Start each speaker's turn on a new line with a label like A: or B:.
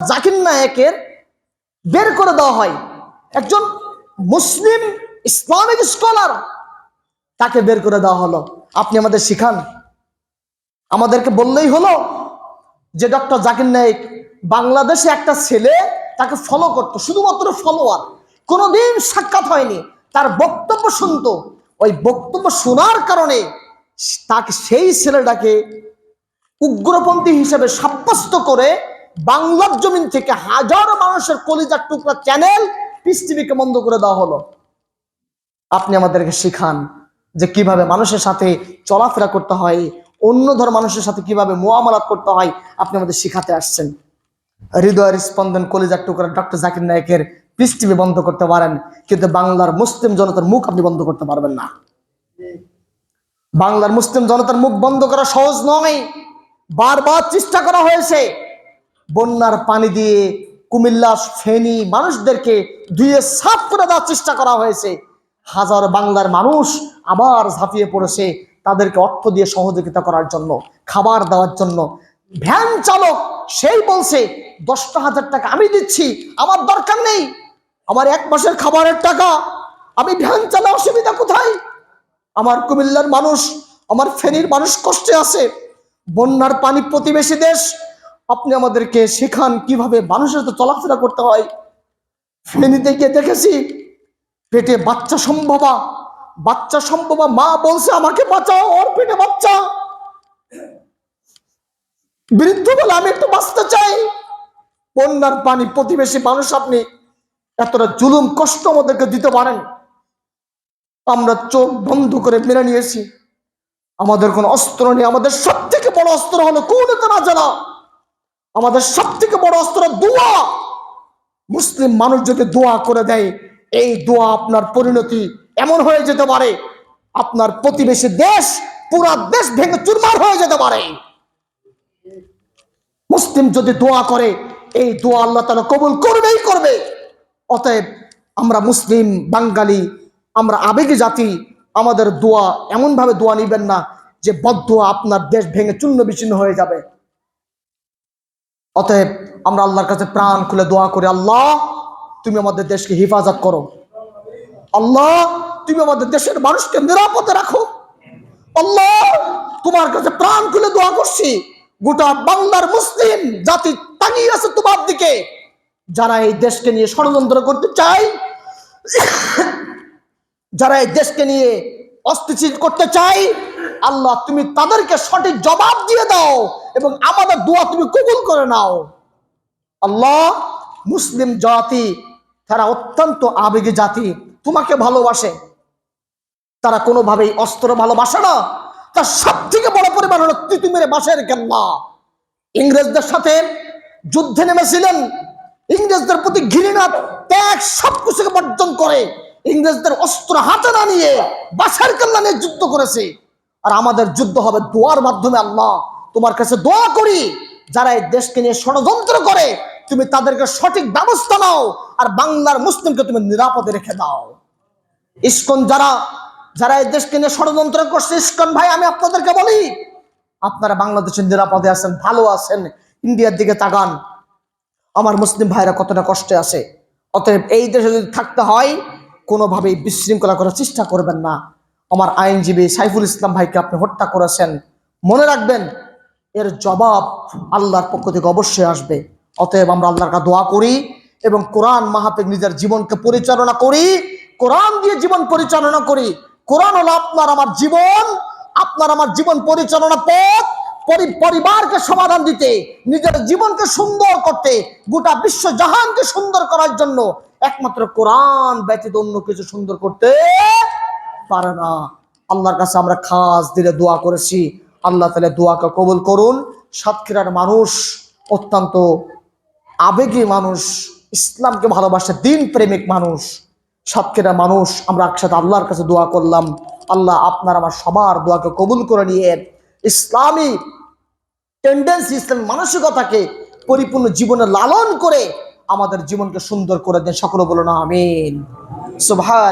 A: জাকির নায়কের বের করে দেওয়া হয়। একজন মুসলিম ইসলামিক স্কলার তাকে বের করে দেওয়া হলো। আপনি আমাদের শিখান। আমাদেরকে বললেই হলো যে ডক্টর জাকির নায়েক বাংলাদেশে একটা ছেলে তাকে ফলো করতো, শুধুমাত্র ফলোয়ার কোনোদিন সাক্ষাৎ হয়নি। তার বক্তব্য শুনতো। ওই বক্তব্য শোনার কারণে তাকে সেই ছেলেটাকে উগ্রপন্থী হিসেবে সাব্যস্ত করে বাংলার জমিন থেকে হাজারো মানুষের কলিজার টুকরা চ্যানেল পিস টিভিকে বন্ধ করে দেওয়া হলো। আপনি আমাদেরকে শিখান যে কীভাবে মানুষের সাথে চলাফেরা করতে হয়, অন্য ধর মানুষের সাথে কীভাবে মোয়ামলাত করতে হয়, আপনি আমাদের শিখাতে আসছেন। হৃদয়ের স্পন্দন কলিজার টুকরা ডক্টর জাকির নায়কের পিস টিভি বন্ধ করতে পারেন, কিন্তু বাংলার মুসলিম জনতার মুখ আপনি বন্ধ করতে পারবেন না। বাংলার মুসলিম জনতার মুখ বন্ধ করা সহজ নয়। বারবার চেষ্টা করা হয়েছে। বন্যার পানি দিয়ে কুমিল্লা ফেনী মানুষদেরকে ধুয়ে সাফ করে দেওয়ার চেষ্টা করা হয়েছে। হাজার বাংলার মানুষ আবার ঝাঁপিয়ে পড়েছে তাদেরকে অর্থ দিয়ে সহযোগিতা করার জন্য, খাবার দেওয়ার জন্য। ভ্যান চালক সেই বলছে, দশটা হাজার টাকা আমি দিচ্ছি, আমার দরকার নেই, আমার এক মাসের খাবারের টাকা, আমি ভ্যান চালা অসুবিধা কোথায়? আমার কুমিল্লার মানুষ, আমার ফেনীর মানুষ কষ্টে আছে। বন্যার পানি প্রতিবেশী দেশ আপনি আমাদেরকে শেখান কীভাবে মানুষের তো চলাফেরা করতে হয়। ফেনীতে গিয়ে দেখেছি, পেটে বাচ্চা সম্ভবা। বাচ্চা সম্ভবা, মা বলছে, আমাকে বাঁচাও, ওর পেটে বাচ্চা। বৃদ্ধ বলে, আমি একটু বাঁচতে চাই। বন্যার পানি প্রতিবেশী মানুষ আপনি এতটা জুলুম, কষ্ট আমাদেরকে দিতে পারেন। আমরা চোখ বন্ধ করে মেনে নিয়েছি। আমাদের কোনো অস্ত্র নেই। আমাদের সব থেকে বড় অস্ত্র হলো কোন না জানা। আমাদের সব থেকে বড় অস্ত্র দোয়া। মুসলিম মানুষ যদি দোয়া করে দেয়, এই দোয়া আপনার পরিণতি এমন হয়ে যেতে পারে, আপনার প্রতিবেশী দেশ, পুরা দেশ ভেঙে চুরমার হয়ে যেতে পারে। মুসলিম যদি দোয়া করে, এই দোয়া আল্লাহ তালা কবুল করবেই করবে। অতএব আমরা মুসলিম, বাঙালি, আমরা আবেগী জাতি, আমাদের দোয়া এমনভাবে দোয়া নিবেন না যে বদোয়া আপনার দেশ ভেঙে চূর্ণ বিচ্ছিন্ন হয়ে যাবে। অতএব আমরা আল্লাহর কাছে প্রাণ খুলে দোয়া করি, আল্লাহ, তুমি আমাদের দেশকে হেফাজত করো। আল্লাহ, তুমি আমাদের দেশের মানুষকে নিরাপদে রাখো। আল্লাহ, তোমার কাছে প্রাণ খুলে দোয়া করছি। গোটা বাংলার মুসলিম জাতি তাকিয়ে আছে তোমার দিকে। যারা এই দেশকে নিয়ে ষড়যন্ত্র করতে চায়, যারা এই দেশকে নিয়ে অস্থিতিশীল করতে চাই। আল্লাহ, তুমি তাদেরকে সঠিক জবাব দিয়ে দাও এবং আমাদের দোয়া তুমি কবুল করে নাও। আল্লাহ, মুসলিম জাতি, তারা অত্যন্ত আবেগী জাতি, তোমাকে ভালোবাসে। তারা কোনোভাবেই অস্ত্র ভালোবাসে না। তার সব থেকে বড় পরিমাণ হলো তিতু মেরে বাসের কেল্লা ইংরেজদের সাথে যুদ্ধে নেমেছিলেন। ইংরেজদের প্রতি ঘৃণা, ত্যাগ সব কিছুকে বর্জন করে। ইংরেজদের অস্ত্র হাতে না নিয়ে বাসার নিয়ে যুদ্ধ করেছে। আর আমাদের যুদ্ধ হবে দোয়ার মাধ্যমে, আল্লাহ। তোমার কাছে দোয়া করি, যারা এই দেশকে নিয়ে ষড়যন্ত্র করে, তুমি তাদেরকে সঠিক ব্যবস্থা নাও, আর বাংলার মুসলিমকে তুমি নিরাপদে রেখে দাও। ইস্কন যারা যারা এই দেশকে নিয়ে ষড়যন্ত্র করছে, ইস্কন ভাই, আমি আপনাদেরকে বলি, আপনারা বাংলাদেশের নিরাপদে আছেন, ভালো আছেন, ইন্ডিয়ার দিকে তাকান। আমার মুসলিম ভাইরা কতটা কষ্টে আছে। অতএব এই দেশে যদি থাকতে হয় কোনোভাবেই বিশৃঙ্খলা করার চেষ্টা করবেন না। আমার আইনজীবী সাইফুল ইসলাম ভাইকে আপনি হত্যা করেছেন। মনে রাখবেন, এর জবাব আল্লাহর পক্ষ থেকে অবশ্যই আসবে। অতএব আমরা আল্লাহর কাছে দোয়া করি এবং কোরআন মাহাপেক নিজের জীবনকে পরিচালনা করি, কোরআন দিয়ে জীবন পরিচালনা করি। কোরআন হলো আপনার আমার জীবন, আপনার আমার জীবন পরিচালনা পথ। পরিবারকে সমাধান দিতে, নিজের জীবনকে সুন্দর করতে, গোটা বিশ্ব জাহানকে সুন্দর করার জন্য একমাত্র কোরআন ব্যতীত অন্য কিছু সুন্দর করতে পারে না। আল্লাহর কাছে আমরা খাস দিলে দোয়া করেছি। আল্লাহ তাহলে দোয়াকে কবুল করুন। সাতক্ষীরার মানুষ, অত্যন্ত আবেগী মানুষ, ইসলামকে ভালোবাসে দিন প্রেমিক মানুষ। সাতক্ষীরা মানুষ, আমরা একসাথে আল্লাহর কাছে দোয়া করলাম। আল্লাহ আপনার, আমার সবার দোয়াকে কবুল করে নিয়ে ইসলামী টেন্ডেন্সি ইসলাম মানসিকতাকে পরিপূর্ণ জীবনে লালন করে আমাদের জীবনকে সুন্দর করে দেন। সকল বলো না আমিন। সুবহান